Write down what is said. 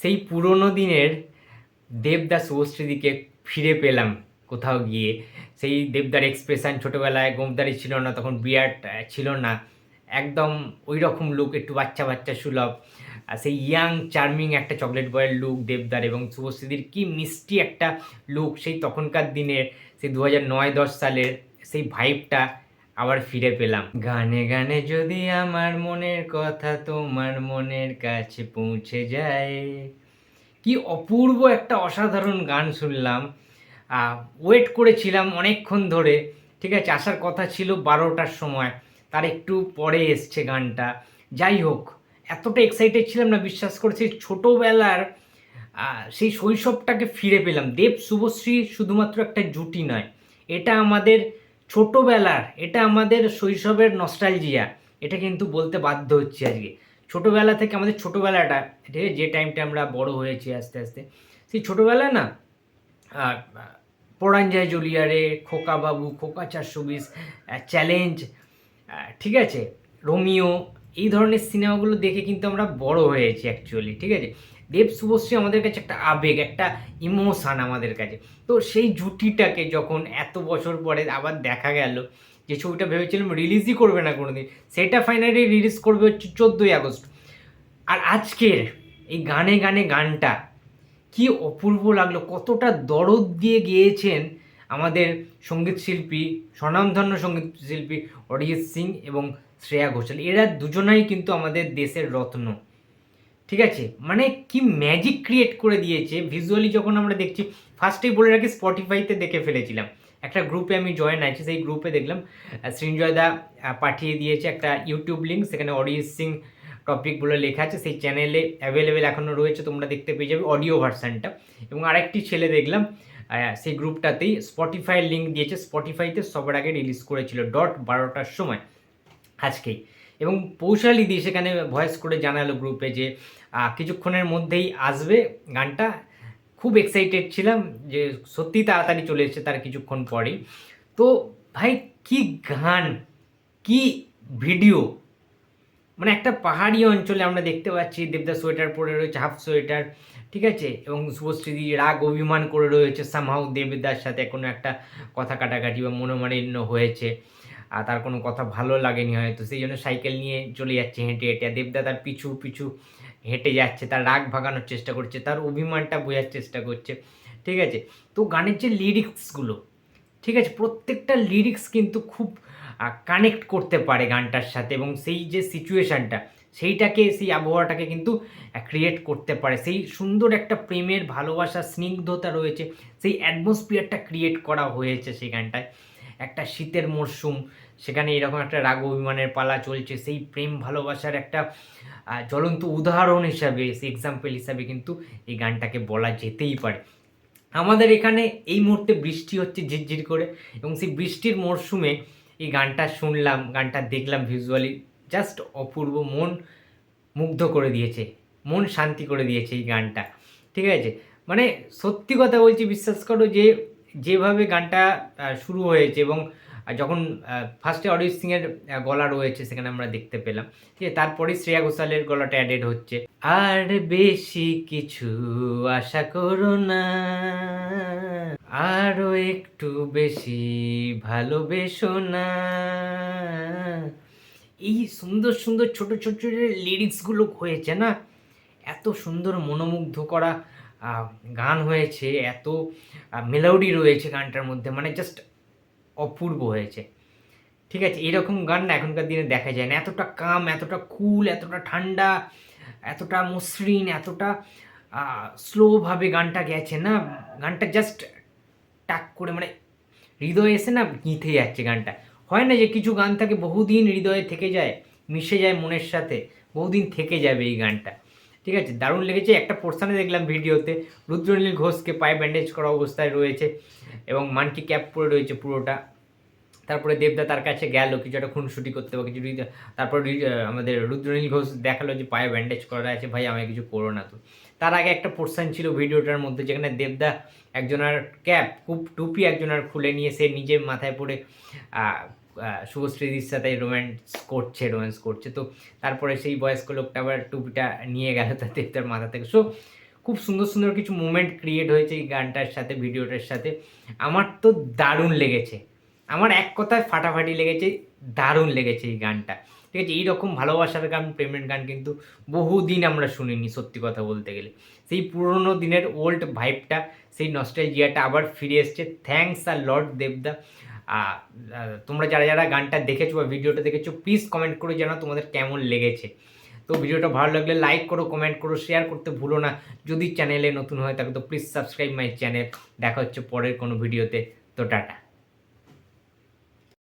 সেই পুরনো দিনের দেবদাস শুভশ্রীদিকে ফিরে পেলাম কোথাও গিয়ে। সেই দেবদার এক্সপ্রেশন ছোটোবেলায় গোমদারি ছিল না, তখন বিয়ার্ড ছিল না। একদম ওই রকম লুক একটু বাচ্চা বাচ্চা সুলভ। সেই ইয়াং চার্মিং একটা চকলেট বয়ের লুক দেবদার এবং শুভশ্রীদির কি মিষ্টি একটা লুক সেই তখনকার দিনের, সেই দু হাজার নয় দশ সালের সেই ভাইবটা আবার ফিরে পেলাম। গানে গানে যদি আমার মনের কথা তোমার মনের কাছে পৌঁছে যায়। কি অপূর্ব একটা অসাধারণ গান শুনলাম। ওয়েট করেছিলাম অনেকক্ষণ ধরে। ঠিক আছে, আসার কথা ছিল বারোটার সময়। তার একটু পরে এসছে গানটা। যাই হোক, এতটা এক্সাইটেড ছিলাম না, বিশ্বাস করেছি ছোটোবেলার সেই শৈশবটাকে ফিরে পেলাম। দেব শুভশ্রী শুধুমাত্র একটা জুটি নয়। এটা আমাদের ছোটোবেলার, এটা আমাদের শৈশবের নস্টালজিয়া এটা কিন্তু বলতে বাধ্য হচ্ছে আজকে। ছোটোবেলা থেকে আমাদের ছোটোবেলাটা, ঠিক আছে? যে টাইমটা আমরা বড় হয়েছি আস্তে আস্তে। সেই ছোটোবেলা না জুলিয়ারে জলিয়ারে খোকা বাবু খোকা চারশো বিশ চ্যালেঞ্জ ঠিক আছে? রোমিও এই ধরনের সিনেমাগুলো দেখে কিন্তু আমরা বড় হয়েছি অ্যাকচুয়ালি ঠিক আছে? দেব শুভশ্রী আমাদের কাছে একটা আবেগ, একটা ইমোশান আমাদের কাছে। তো সেই জুটিটাকে যখন এত বছর পরে আবার দেখা গেল যে ছবিটা ভেবেছিলাম রিলিজই করবে না কোনোদিন, সেটা ফাইনালি রিলিজ করবে হচ্ছে চোদ্দোই আগস্ট। আর আজকের এই গানে গানে গানটা কি অপূর্ব লাগল, কতটা দরদ দিয়ে গিয়েছেন আমাদের সংগীত শিল্পী, স্বনামধন্য সংগীত শিল্পী অরিজিৎ সিং এবং শ্রেয়া ঘোষাল। এরা দুজনাই কিন্তু আমাদের দেশের রত্ন। ঠিক আছে? মানে কি ম্যাজিক ক্রিয়েট করে দিয়েছে। ভিজুয়ালি যখন আমরা দেখছি ফার্স্টেই বলে রাখি স্পটিফাইতে দেখে ফেলেছিলাম। একটা গ্রুপে আমি জয়েন আছি সেই গ্রুপে দেখলাম আহ, সৃঞ্জয় দা পাঠিয়ে দিয়েছে একটা ইউটিউব লিঙ্ক সেখানে অরিজিৎ সিং টপিকগুলো লেখা আছে। সেই চ্যানেলে অ্যাভেলেবেল এখনও রয়েছে তোমরা দেখতে পেয়ে যাবে অডিও ভার্সানটা এবং আরেকটি ছেলে দেখলাম সেই গ্রুপটাতেই স্পটিফাই লিঙ্ক দিয়েছে। স্পটিফাইতে সবার আগে রিলিজ করেছিল। ডট বারোটার সময়। আজকেই এবং পৌশালি দিয়ে সেখানে ভয়েস করে জানালো গ্রুপে যে কিছুক্ষণের মধ্যেই আসবে গানটা। খুব এক্সাইটেড ছিলাম যে সত্যি তাড়াতাড়ি চলে এসেছে তার কিছুক্ষণ পরেই। তো ভাই, কি গান, কি ভিডিও মানে একটা পাহাড়ি অঞ্চলে আমরা দেখতে পাচ্ছি দেবদাস সোয়েটার পরে রয়েছে, হাফ সোয়েটার, ঠিক আছে? এবং শুভশ্রীদি রাগ অভিমান করে রয়েছে সামহাও দেবদার সাথে কোনো একটা কথা কাটাকাটি বা মনোমালিন্য হয়েছে। আর তার কোনো কথা ভালো লাগেনি হয়তো। সেই জন্য সাইকেল নিয়ে চলে যাচ্ছে হেঁটে হেঁটে। আর দেবদা তার পিছু পিছু হেঁটে যাচ্ছে, তার রাগ ভাগানোর চেষ্টা করছে, তার অভিমানটা বোঝার চেষ্টা করছে। ঠিক আছে? তো গানের যে লিরিক্সগুলো ঠিক আছে? প্রত্যেকটা লিরিক্স কিন্তু খুব কানেক্ট করতে পারে গানটার সাথে এবং সেই যে সিচুয়েশানটা সেইটাকে, সেই আবহাওয়াটাকে কিন্তু ক্রিয়েট করতে পারে। সেই সুন্দর একটা প্রেমের ভালোবাসা, স্নিগ্ধতা রয়েছে, সেই অ্যাটমসফিয়ারটা ক্রিয়েট করা হয়েছে সেই গানটায়। একটা শীতের মরশুম, সেখানে এরকম একটা রাগ অভিমানের পালা চলছে। সেই প্রেম, ভালোবাসার একটা জ্বলন্ত উদাহরণ হিসাবে এক্সাম্পল হিসাবে কিন্তু এই গানটাকে বলা যেতেই পারে। আমাদের এখানে এই মুহূর্তে বৃষ্টি হচ্ছে ঝিরঝির করে এবং সেই বৃষ্টির মরশুমে এই গানটা শুনলাম, গানটা দেখলাম ভিজুয়ালি জাস্ট অপূর্ব মন মুগ্ধ করে দিয়েছে, মন শান্তি করে দিয়েছে এই গানটা। ঠিক আছে? মানে সত্যি কথা বলছি, বিশ্বাস করো যে যেভাবে গানটা শুরু হয়েছে এবং যখন ফার্স্টে অরিজিৎ সিংয়ের গলা রয়েছে সেখানে আমরা দেখতে পেলাম। ঠিক আছে, তারপরে শ্রেয়া ঘোষালের গলাটা অ্যাডেড হচ্ছে। আর বেশি কিছু আশা করো না, আরও একটু বেশি ভালোবেসো না। এই সুন্দর সুন্দর ছোট ছোট ছোট লিরিক্সগুলো হয়েছে না? এত সুন্দর মনোমুগ্ধ করা গান হয়েছে, এত মেলোডি রয়েছে গানটার মধ্যে মানে জাস্ট অপূর্ব হয়েছে। ঠিক আছে, এরকম গান না এখনকার দিনে দেখা যায় না। এতটা কাম এতটা কুল এতটা ঠান্ডা, এতটা মসৃণ, এতটা স্লোভাবে গানটা গেছে না, গানটা জাস্ট টাক করে মানে হৃদয়ে এসে না গিঁথে যাচ্ছে গানটা। হয় না যে কিছু গান থাকে বহুদিন হৃদয়ে থেকে যায়, মিশে যায় মনের সাথে, বহুদিন থেকে যাবে এই গানটা। ঠিক আছে? দারুণ লেগেছে। একটা পোর্শনে দেখলাম ভিডিওতে। রুদ্রনীল ঘোষকে পায়ে ব্যান্ডেজ করা অবস্থায় রয়েছে এবং মানকি ক্যাপ পরে রয়েছে পুরোটা। তারপরে দেবদা তার কাছে গেল, কিছু একটা খুনসুটি করতে বা কিছু তারপর আমাদের রুদ্রনীল ঘোষ দেখাল যে পায়ে ব্যান্ডেজ করা আছে, ভাই, আমায় কিছু করো না তো। তার আগে একটা পোর্শন ছিল ভিডিওটার মধ্যে, যেখানে দেবদা একজনের ক্যাপ খুব টুপি একজনের খুলে নিয়ে সে নিজের মাথায় পড়ে শুভশ্রীদির সাথে রোম্যান্স করছে রোম্যান্স করছে। তো তারপরে সেই বয়স্ক লোকটা আবার টুপিটা নিয়ে গেল তাতে তার মাথা থেকে। সো খুব সুন্দর সুন্দর কিছু মুমেন্ট ক্রিয়েট হয়েছে এই গানটার সাথে, ভিডিওটার সাথে। আমার তো দারুণ লেগেছে। আমার এক কথায় ফাটাফাটি লেগেছে, দারুণ লেগেছে এই গানটা। ঠিক আছে, এইরকম ভালোবাসার গান, প্রেমের গান কিন্তু বহুদিন আমরা শুনিনি, সত্যি কথা বলতে গেলে। সেই পুরোনো দিনের ওল্ড ভাইবটা সেই নস্টালজিয়াটা আবার ফিরে এসছে। থ্যাঙ্কস আর লর্ড দেবদা তোমরা যারা যারা গানটা দেখেছ বা ভিডিওটা দেখেছ প্লিজ কমেন্ট করে জানাও তোমাদের কেমন লেগেছে। তো ভিডিওটা ভালো লাগলে লাইক করো কমেন্ট করো শেয়ার করতে ভুলো না। যদি চ্যানেলে নতুন হয়, তাহলে তো প্লিজ সাবস্ক্রাইব মাই চ্যানেল দেখা হচ্ছে পরের কোনো ভিডিওতে তো টাটা।